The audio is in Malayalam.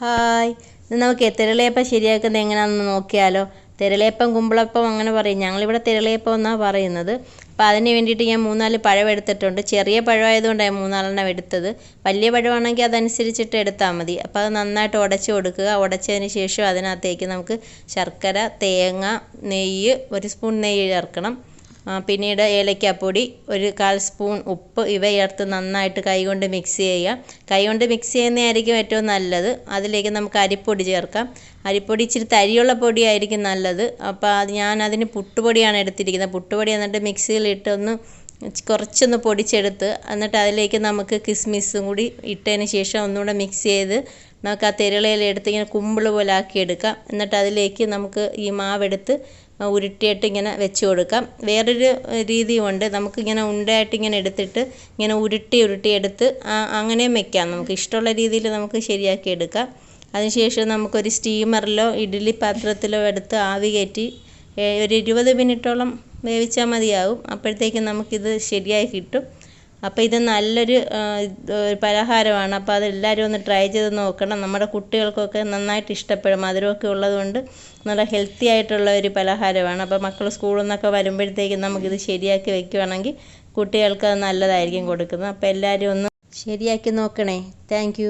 ഹായ്. നമുക്ക് തിരളിയപ്പം ശരിയാക്കുന്നത് എങ്ങനെയാണെന്ന് നോക്കിയാലോ. തിരളിയപ്പം കുമ്പളപ്പം അങ്ങനെ പറയും. ഞങ്ങളിവിടെ തിരളിയപ്പം എന്നാണ് പറയുന്നത്. അപ്പോൾ അതിന് വേണ്ടിയിട്ട് ഞാൻ മൂന്നാൽ പഴം എടുത്തിട്ടുണ്ട്. ചെറിയ പഴമായതുകൊണ്ടാണ് മൂന്നാലെണ്ണം എടുത്തത്. വലിയ പഴമാണെങ്കിൽ അതനുസരിച്ചിട്ട് എടുത്താൽ മതി. അപ്പോൾ അത് നന്നായിട്ട് ഉടച്ച് കൊടുക്കുക. ഉടച്ചതിന് ശേഷം അതിനകത്തേക്ക് നമുക്ക് ശർക്കര തേങ്ങ നെയ്യ് ഒരു സ്പൂൺ നെയ്യ് ചേർക്കണം. പിന്നീട് ഏലക്കാപ്പൊടി ഒരു കാൽ സ്പൂൺ ഉപ്പ് ഇവ ചേർത്ത് നന്നായിട്ട് കൈകൊണ്ട് മിക്സ് ചെയ്യുക. കൈകൊണ്ട് മിക്സ് ചെയ്യുന്നതായിരിക്കും ഏറ്റവും നല്ലത്. അതിലേക്ക് നമുക്ക് അരിപ്പൊടി ചേർക്കാം. അരിപ്പൊടി ഇച്ചിരി തരിയുള്ള പൊടിയായിരിക്കും നല്ലത്. അപ്പോൾ അത് ഞാൻ അതിന് പുട്ടുപൊടിയാണ് എടുത്തിരിക്കുന്നത്. പുട്ടുപൊടി എന്നിട്ട് മിക്സിയിലിട്ട് ഒന്ന് കുറച്ചൊന്ന് പൊടിച്ചെടുത്ത് എന്നിട്ട് അതിലേക്ക് നമുക്ക് കിസ്മിസും കൂടി ഇട്ടതിന് ശേഷം ഒന്നുകൂടെ മിക്സ് ചെയ്ത് നമുക്ക് ആ തിരളയിൽ എടുത്ത് ഇങ്ങനെ കുമ്പിൾ പോലെ ആക്കി എടുക്കാം എന്നിട്ട് അതിലേക്ക് നമുക്ക് ഈ മാവെടുത്ത് ഉരുട്ടിയിട്ട് ഇങ്ങനെ വെച്ച് കൊടുക്കാം. വേറൊരു രീതിയുമുണ്ട് നമുക്കിങ്ങനെ ഉണ്ടയായിട്ട് ഇങ്ങനെ എടുത്തിട്ട് ഇങ്ങനെ ഉരുട്ടി ഉരുട്ടി എടുത്ത് അങ്ങനെയും വെക്കാം. നമുക്ക് ഇഷ്ടമുള്ള രീതിയിൽ നമുക്ക് ശരിയാക്കി എടുക്കാം. അതിനുശേഷം നമുക്കൊരു സ്റ്റീമറിലോ ഇഡ്ഡലി പാത്രത്തിലോ എടുത്ത് ആവി കയറ്റി ഒരു ഇരുപത് മിനിറ്റോളം വേവിച്ചാൽ മതിയാവും. അപ്പോഴത്തേക്കും നമുക്കിത് ശരിയായി കിട്ടും. അപ്പോൾ ഇത് നല്ലൊരു പലഹാരമാണ്. അപ്പോൾ അതെല്ലാവരും ഒന്ന് ട്രൈ ചെയ്ത് നോക്കണം. നമ്മുടെ കുട്ടികൾക്കൊക്കെ നന്നായിട്ട് ഇഷ്ടപ്പെടും. മധുരമൊക്കെ ഉള്ളതുകൊണ്ട് നല്ല ഹെൽത്തി ആയിട്ടുള്ള ഒരു പലഹാരമാണ്. അപ്പോൾ മക്കൾ സ്കൂളിൽ നിന്നൊക്കെ വരുമ്പോഴത്തേക്കും നമുക്കിത് ശരിയാക്കി വെക്കുകയാണെങ്കിൽ കുട്ടികൾക്ക് അത് നല്ലതായിരിക്കും കൊടുക്കുന്നത്. അപ്പോൾ എല്ലാവരും ഒന്ന് ശരിയാക്കി നോക്കണേ. താങ്ക്